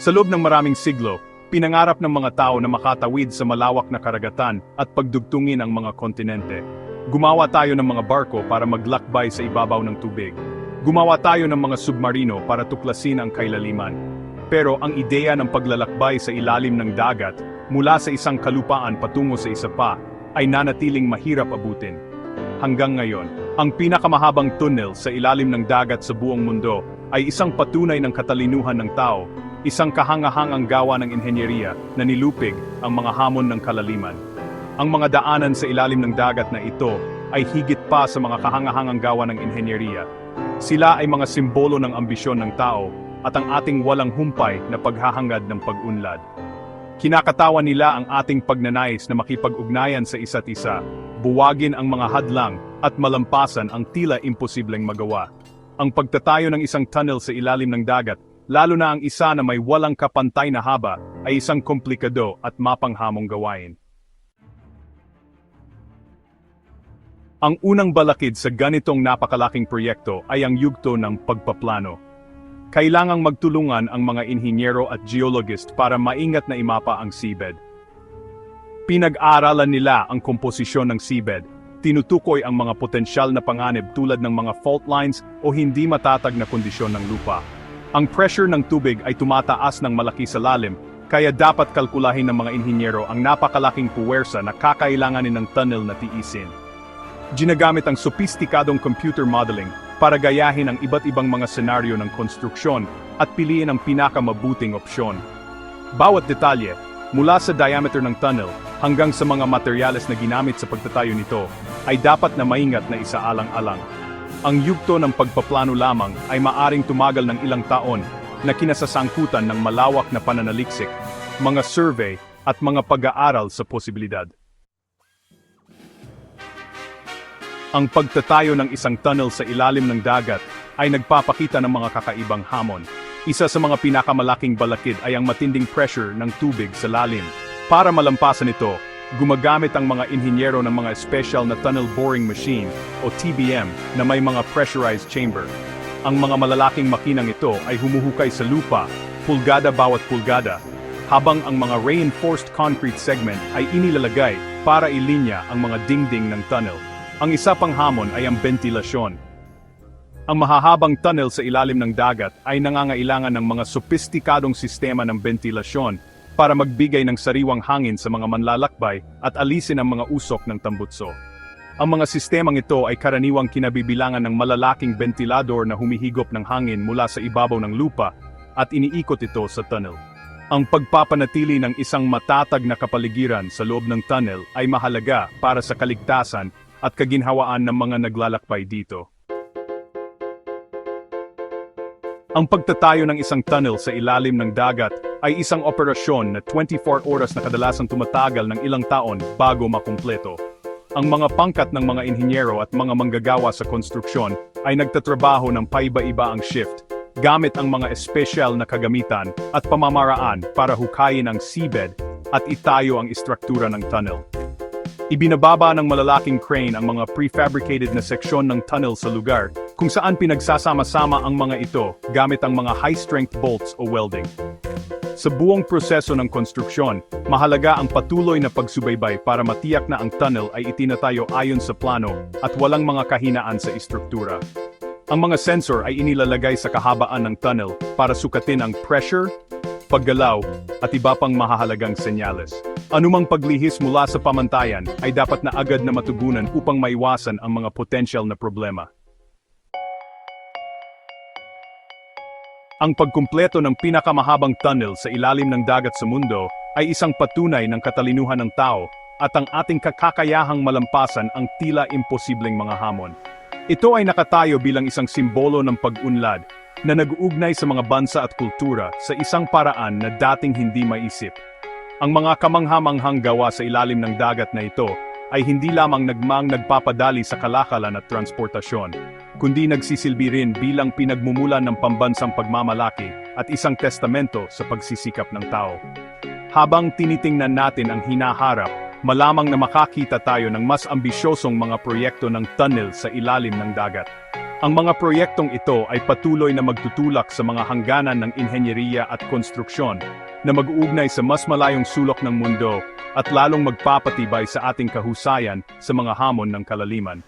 Sa loob ng maraming siglo, pinangarap ng mga tao na makatawid sa malawak na karagatan at pagdugtungin ang mga kontinente. Gumawa tayo ng mga barko para maglakbay sa ibabaw ng tubig. Gumawa tayo ng mga submarino para tuklasin ang kailaliman. Pero ang ideya ng paglalakbay sa ilalim ng dagat mula sa isang kalupaan patungo sa isa pa ay nanatiling mahirap abutin. Hanggang ngayon, ang pinakamahabang tunnel sa ilalim ng dagat sa buong mundo ay isang patunay ng katalinuhan ng tao, isang kahangahangang gawa ng inhenyeriya na nilupig ang mga hamon ng kalaliman. Ang mga daanan sa ilalim ng dagat na ito ay higit pa sa mga kahangahangang gawa ng inhenyeriya. Sila ay mga simbolo ng ambisyon ng tao at ang ating walang humpay na paghahangad ng pag-unlad. Kinakatawan nila ang ating pagnanais na makipag-ugnayan sa isa't isa, buwagin ang mga hadlang at malampasan ang tila imposibleng magawa. Ang pagtatayo ng isang tunnel sa ilalim ng dagat, lalo na ang isa na may walang kapantay na haba, ay isang komplikado at mapanghamong gawain. Ang unang balakid sa ganitong napakalaking proyekto ay ang yugto ng pagpaplano. Kailangang magtulungan ang mga inhinyero at geologist para maingat na imapa ang seabed. Pinag-aralan nila ang komposisyon ng seabed, tinutukoy ang mga potensyal na panganib tulad ng mga fault lines o hindi matatag na kondisyon ng lupa. Ang pressure ng tubig ay tumataas ng malaki sa lalim, kaya dapat kalkulahin ng mga inhinyero ang napakalaking puwersa na kakailanganin ng tunnel na tiisin. Ginagamit ang sopistikadong computer modeling para gayahin ang iba't ibang mga senaryo ng konstruksyon at piliin ang pinakamabuting opsyon. Bawat detalye, mula sa diameter ng tunnel hanggang sa mga materyales na ginamit sa pagtatayo nito, ay dapat na maingat na isaalang-alang. Ang yugto ng pagpaplano lamang ay maaring tumagal ng ilang taon na kinasasangkutan ng malawak na pananaliksik, mga survey at mga pag-aaral sa posibilidad. Ang pagtatayo ng isang tunnel sa ilalim ng dagat ay nagpapakita ng mga kakaibang hamon. Isa sa mga pinakamalaking balakid ay ang matinding pressure ng tubig sa lalim. Para malampasan ito, gumagamit ang mga inhinyero ng mga special na tunnel boring machine o TBM na may mga pressurized chamber. Ang mga malalaking makinang ito ay humuhukay sa lupa, pulgada bawat pulgada, habang ang mga reinforced concrete segment ay inilalagay para ilinya ang mga dingding ng tunnel. Ang isa pang hamon ay ang ventilasyon. Ang mahahabang tunnel sa ilalim ng dagat ay nangangailangan ng mga sopistikadong sistema ng ventilasyon para magbigay ng sariwang hangin sa mga manlalakbay at alisin ang mga usok ng tambutso. Ang mga sistemang ito ay karaniwang kinabibilangan ng malalaking ventilador na humihigop ng hangin mula sa ibabaw ng lupa at iniikot ito sa tunnel. Ang pagpapanatili ng isang matatag na kapaligiran sa loob ng tunnel ay mahalaga para sa kaligtasan at kaginhawaan ng mga naglalakbay dito. Ang pagtatayo ng isang tunnel sa ilalim ng dagat ay isang operasyon na 24 oras na kadalasang tumatagal ng ilang taon bago makumpleto. Ang mga pangkat ng mga inhinyero at mga manggagawa sa konstruksyon ay nagtatrabaho ng paiba-iba ang shift, gamit ang mga espesyal na kagamitan at pamamaraan para hukayin ang seabed at itayo ang istruktura ng tunnel. Ibinababa ng malalaking crane ang mga prefabricated na seksyon ng tunnel sa lugar kung saan pinagsasama-sama ang mga ito gamit ang mga high-strength bolts o welding. Sa buong proseso ng konstruksyon, mahalaga ang patuloy na pagsubaybay para matiyak na ang tunnel ay itinatayo ayon sa plano at walang mga kahinaan sa istruktura. Ang mga sensor ay inilalagay sa kahabaan ng tunnel para sukatin ang pressure, paggalaw, at iba pang mahahalagang senyales. Anumang paglihis mula sa pamantayan ay dapat na agad na matugunan upang maiwasan ang mga potensyal na problema. Ang pagkumpleto ng pinakamahabang tunnel sa ilalim ng dagat sa mundo ay isang patunay ng katalinuhan ng tao at ang ating kakakayahang malampasan ang tila imposibleng mga hamon. Ito ay nakatayo bilang isang simbolo ng pag-unlad na nag-uugnay sa mga bansa at kultura sa isang paraan na dating hindi maisip. Ang mga kamanghamanghang gawa sa ilalim ng dagat na ito ay hindi lamang nagmang nagpapadali sa kalakalan at transportasyon, kundi nagsisilbi rin bilang pinagmumulan ng pambansang pagmamalaki at isang testamento sa pagsisikap ng tao. Habang tinitingnan natin ang hinaharap, malamang na makakita tayo ng mas ambisyosong mga proyekto ng tunnel sa ilalim ng dagat. Ang mga proyektong ito ay patuloy na magtutulak sa mga hangganan ng inhenyeriya at konstruksyon na mag-uugnay sa mas malayong sulok ng mundo at lalong magpapatibay sa ating kahusayan sa mga hamon ng kalaliman.